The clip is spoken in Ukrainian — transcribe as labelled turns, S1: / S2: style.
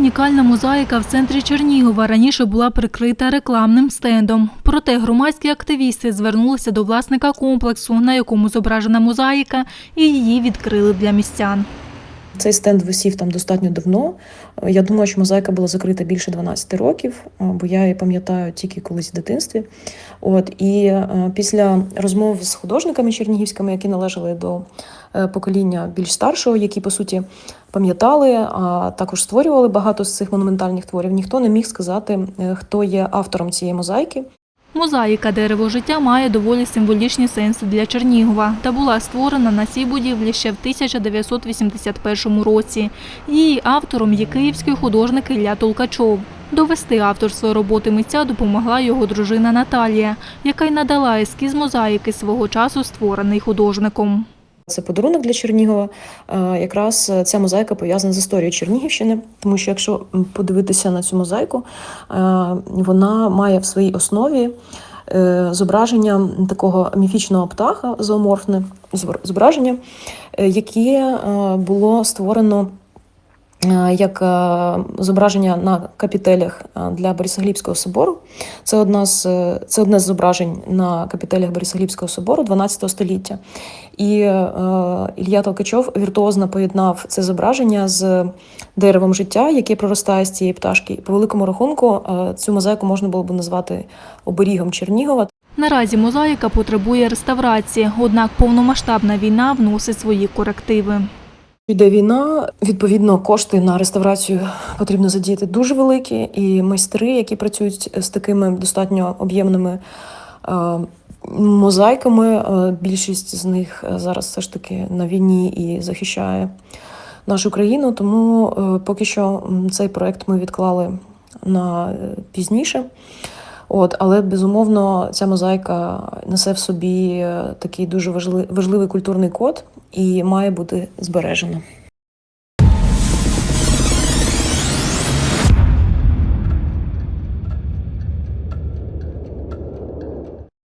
S1: унікальна мозаїка в центрі Чернігова раніше була прикрита рекламним стендом. Проте громадські активісти звернулися до власника комплексу, на якому зображена мозаїка, і її відкрили для містян.
S2: Цей стенд висів там достатньо давно. Я думаю, що мозаїка була закрита більше 12 років, бо я її пам'ятаю тільки колись в дитинстві. От і е, після розмов з художниками чернігівськими, які належали до е, покоління більш старшого, які по суті пам'ятали, а також створювали багато з цих монументальних творів, ніхто не міг сказати, е, хто є автором цієї мозаїки.
S1: Мозаїка дерево життя має доволі символічні сенси для Чернігова та була створена на цій будівлі ще в 1981 році. Її автором є київський художник Ілля Толкачов. Довести авторство роботи митця допомогла його дружина Наталія, яка й надала ескіз мозаїки свого часу створений художником.
S2: Це подарунок для Чернігова. Е, Якраз ця мозаїка пов'язана з історією Чернігівщини, тому що якщо подивитися на цю мозаїку, е, вона має в своїй основі е, зображення такого міфічного птаха зооморфне зображення, е, яке е, було створено е, як е, зображення на капітелях е, для Борисоглібського собору. Це одна з е, це одне з зображень на капітелях Борисоглібського собору 12 століття. І е, Ілля Толкачов віртуозно поєднав це зображення з деревом життя, яке проростає з цієї пташки. По великому рахунку е, цю мозаїку можна було б назвати оберігом Чернігова.
S1: Наразі мозаїка потребує реставрації, однак повномасштабна війна вносить свої корективи.
S2: Йде війна, відповідно, кошти на реставрацію потрібно задіяти дуже великі, і майстри, які працюють з такими достатньо об'ємними е, мозаїками, е, більшість з них е, зараз все ж таки на війні і захищає нашу країну. Тому поки що цей проект ми відклали на пізніше. От, але безумовно ця мозаїка несе в собі такий дуже важливий культурний код і має бути збережена.